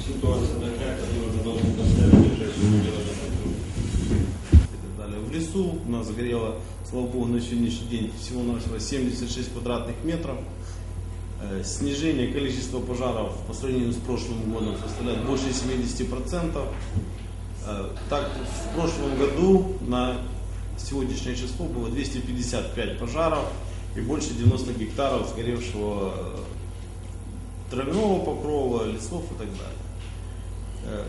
ситуация такая, которую должны поставить время. И так далее. В лесу у нас сгорело, слава богу, на сегодняшний день всего-навсего 76 квадратных метров. Э, Снижение количества пожаров по сравнению с прошлым годом составляет больше 70%. Э, Так, в прошлом году на сегодняшнее число было 255 пожаров и больше 90 гектаров сгоревшего э, травяного покрова, лесов и так далее. Э,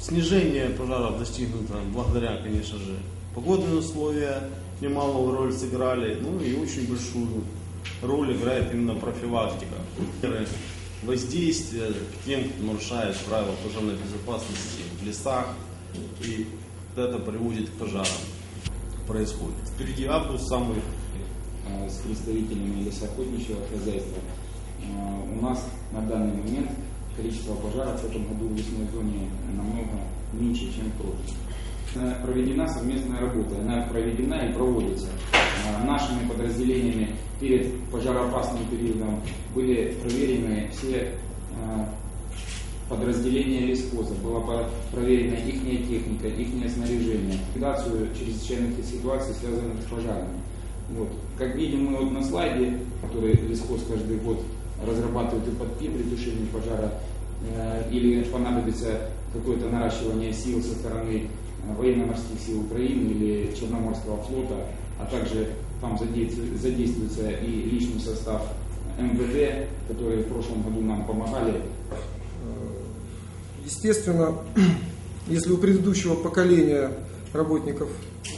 Снижение пожаров достигнуто благодаря, конечно же, погодные условия немалую роль сыграли, ну и очень большую роль играет именно профилактика. Воздействие тем, кто нарушает правила пожарной безопасности в лесах, и это приводит к пожарам. Происходит. Впереди август самый э, с представителями лесоохотничьего хозяйства. Э, У нас на данный момент количество пожаров в этом году в лесной зоне намного меньше, чем в Проведена совместная работа, она проведена и проводится. Э, Нашими подразделениями перед пожароопасным периодом были проверены все э, подразделения лесхоза, была проверена их техника, их снаряжение, ликвидацию чрезвычайных ситуаций, связанных с пожарами. Вот. Как видим мы вот на слайде, который лесхоз каждый год разрабатывает и подпи при тушении пожара, э, или понадобится какое-то наращивание сил со стороны э, военно-морских сил Украины или Черноморского флота, а также там задействуется, и личный состав МВД, которые в прошлом году нам помогали. Естественно, если у предыдущего поколения работников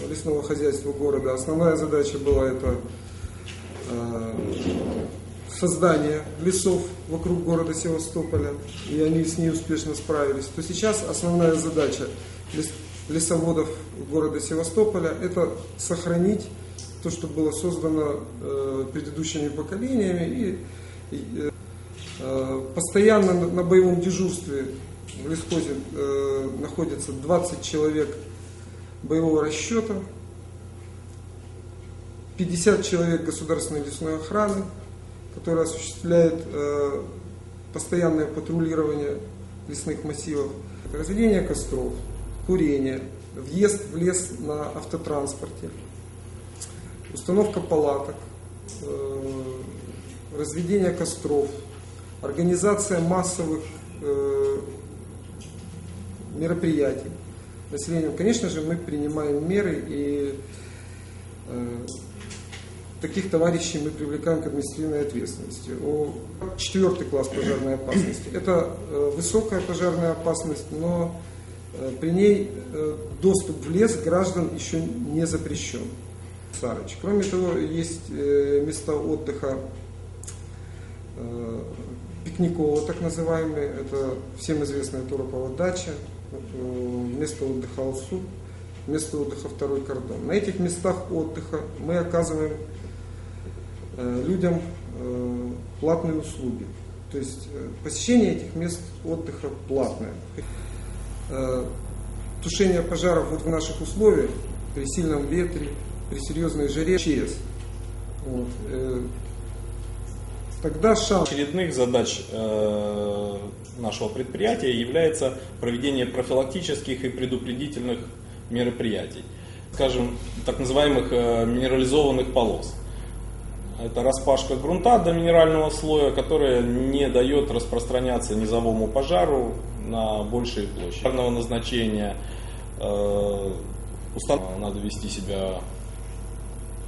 лесного хозяйства города основная задача была это создание лесов вокруг города Севастополя, и они с ней успешно справились, то сейчас основная задача лес- лесоводов города Севастополя это сохранить то, что было создано э, предыдущими поколениями и, э, Постоянно на- на боевом дежурстве в лесхозе э, находится 20 человек боевого расчета, 50 человек государственной лесной охраны, которая осуществляет э, постоянное патрулирование лесных массивов, разведение костров, курение, въезд в лес на автотранспорте, установка палаток, э, разведение костров, организация массовых э, мероприятий населением. Конечно же, мы принимаем меры и таких товарищей мы привлекаем к административной ответственности. О, четвертый класс пожарной опасности. Это э, высокая пожарная опасность, но э, при ней э, доступ в лес граждан еще не запрещен. Сарыч. Кроме того, есть места отдыха пикникового, так называемые, это всем известная Туропова дача, место отдыха Алсу, место отдыха Второй кордон. На этих местах отдыха мы оказываем людям э, платные услуги. То есть э, посещение этих мест отдыха платное. Э, Тушение пожаров вот в наших условиях, при сильном ветре, при серьезной жаре, ЧС. Вот. э, Тогда шанс очередных задач э, нашего предприятия является проведение профилактических и предупредительных мероприятий, скажем, так называемых э, минерализованных полос. Это распашка грунта до минерального слоя, которая не дает распространяться низовому пожару на большие площади. Пожарного назначения э, надо вести себя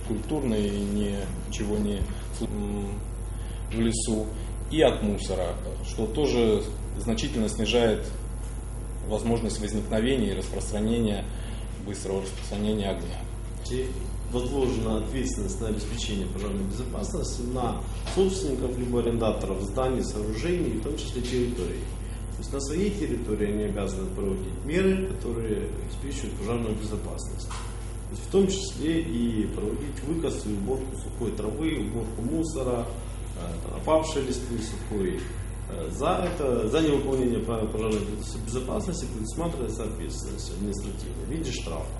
культурно и ничего не в лесу и от мусора, что тоже значительно снижает возможность возникновения и распространения, быстрого распространения огня. Возложена ответственность на обеспечение пожарной безопасности на собственников либо арендаторов зданий, сооружений, в том числе территорий. То есть на своей территории они обязаны проводить меры, которые обеспечивают пожарную безопасность. То есть в том числе и проводить выкос уборку сухой травы, уборку мусора, э, там, опавшей листвы сухой. Э, За это, за невыполнение правил пожарной безопасности предусматривается ответственность административная в виде штрафа.